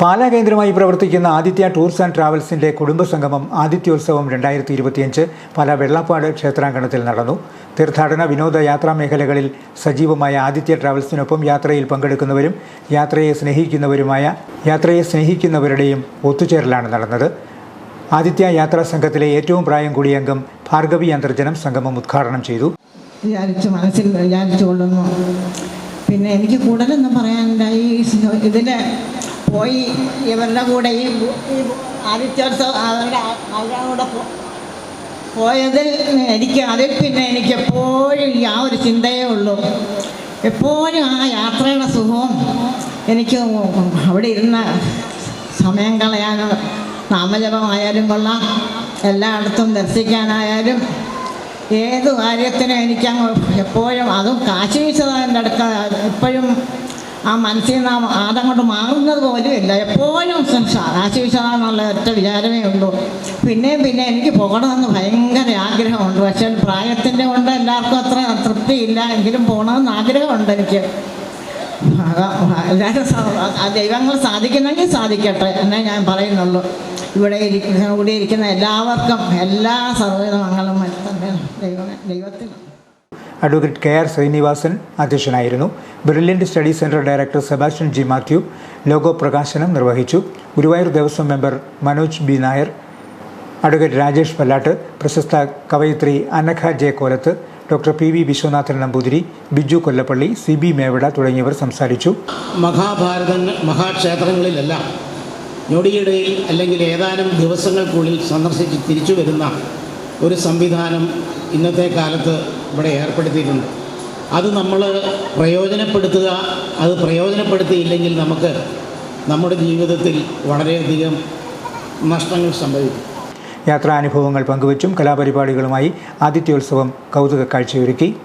പാലാ കേന്ദ്രമായി പ്രവർത്തിക്കുന്ന Aditya tours and ട്രാവൽസിന്റെ കുടുംബസംഗമം ആദിത്യോത്സവം രണ്ടായിരത്തി ഇരുപത്തിയഞ്ച് പല വെള്ളപ്പാട് ക്ഷേത്രാങ്കണത്തിൽ നടന്നു. തീർത്ഥാടന വിനോദ യാത്രാ മേഖലകളിൽ സജീവമായ ആദിത്യ ട്രാവൽസിനൊപ്പം യാത്രയിൽ പങ്കെടുക്കുന്നവരും യാത്രയെ സ്നേഹിക്കുന്നവരുമായ യാത്രയെ സ്നേഹിക്കുന്നവരുടെയും ഒത്തുചേരലാണ് നടന്നത്. ആദിത്യ യാത്രാ സംഘത്തിലെ ഏറ്റവും പ്രായം കൂടിയ അംഗം ഭാർഗവി അന്തർജനം സംഗമം ഉദ്ഘാടനം ചെയ്തു. മനസ്സിൽ പിന്നെ എനിക്ക് കൂടുതലൊന്നും പറയാനുണ്ടായി ഇതിൽ പോയി ഇവരുടെ കൂടെ ഈ ആദിത്യോത്സവം അവരുടെ അവരുടെ കൂടെ പോയതിൽ എനിക്ക് അതിൽ പിന്നെ എനിക്ക് എപ്പോഴും ആ ഒരു ചിന്തയേ ഉള്ളൂ. എപ്പോഴും ആ യാത്രയുടെ സുഖവും എനിക്ക് അവിടെ ഇരുന്ന സമയം കളയാനോ നാമജപമായാലും കൊള്ളാം. എല്ലായിടത്തും ദർശിക്കാനായാലും ഏത് കാര്യത്തിനും എനിക്കങ്ങ് എപ്പോഴും അതും കാശി വീശതാണ് എന്റെ അടുക്ക എപ്പോഴും ആ മനസ്സിൽ നിന്ന് അതങ്ങോട്ട് മാറുന്നത് പോലും ഇല്ല എപ്പോഴും വീശതാന്നുള്ള ഒറ്റ വിചാരമേ ഉള്ളൂ. പിന്നെയും പിന്നെ എനിക്ക് പോകണമെന്ന് ഭയങ്കര ആഗ്രഹമുണ്ട്. പക്ഷേ പ്രായത്തിന്റെ കൊണ്ട് എല്ലാവർക്കും അത്ര തൃപ്തിയില്ല. എങ്കിലും പോകണമെന്ന് ആഗ്രഹമുണ്ട് എനിക്ക്. ദൈവങ്ങൾ സാധിക്കുന്നെങ്കിൽ സാധിക്കട്ടെ എന്നേ ഞാൻ പറയുന്നുള്ളൂ. ഇവിടെ ഇരിക്കുന്ന കൂടി ഇരിക്കുന്ന എല്ലാവർക്കും എല്ലാ സർവവിധ മംഗളം തന്നെ. ദൈവം ദൈവത്തിന്. അഡ്വക്കേറ്റ് കെ ആർ ശ്രീനിവാസൻ അധ്യക്ഷനായിരുന്നു. Brilliant study centre director Sebastian G Mathew logo പ്രകാശനം നിർവഹിച്ചു. Guruvayur Devaswom member Manoj B Nair advocate Rajesh Pallatt പ്രശസ്ത കവയിത്രി Anagha J Kolath doctor P V Viswanathan Namboothiri Biju Kollappally C B Mevada തുടങ്ങിയവർ സംസാരിച്ചു. മഹാഭാരത മഹാക്ഷേത്രങ്ങളിലെല്ലാം ഞൊടിയിടയിൽ അല്ലെങ്കിൽ ഏതാനും ദിവസങ്ങൾക്കുള്ളിൽ സന്ദർശിച്ച് തിരിച്ചു വരുന്ന ഒരു സംവിധാനം ഇന്നത്തെ കാലത്ത് ഇവിടെ ഏർപ്പെടുത്തിയിട്ടുണ്ട്. അത് നമ്മൾ പ്രയോജനപ്പെടുത്തുക അത് പ്രയോജനപ്പെടുത്തിയില്ലെങ്കിൽ നമുക്ക് നമ്മുടെ ജീവിതത്തിൽ വളരെയധികം നഷ്ടങ്ങൾ സംഭവിക്കും. യാത്രാനുഭവങ്ങൾ പങ്കുവച്ചും കലാപരിപാടികളുമായി ആദിത്യോത്സവം കൗതുക കാഴ്ചയൊരുക്കി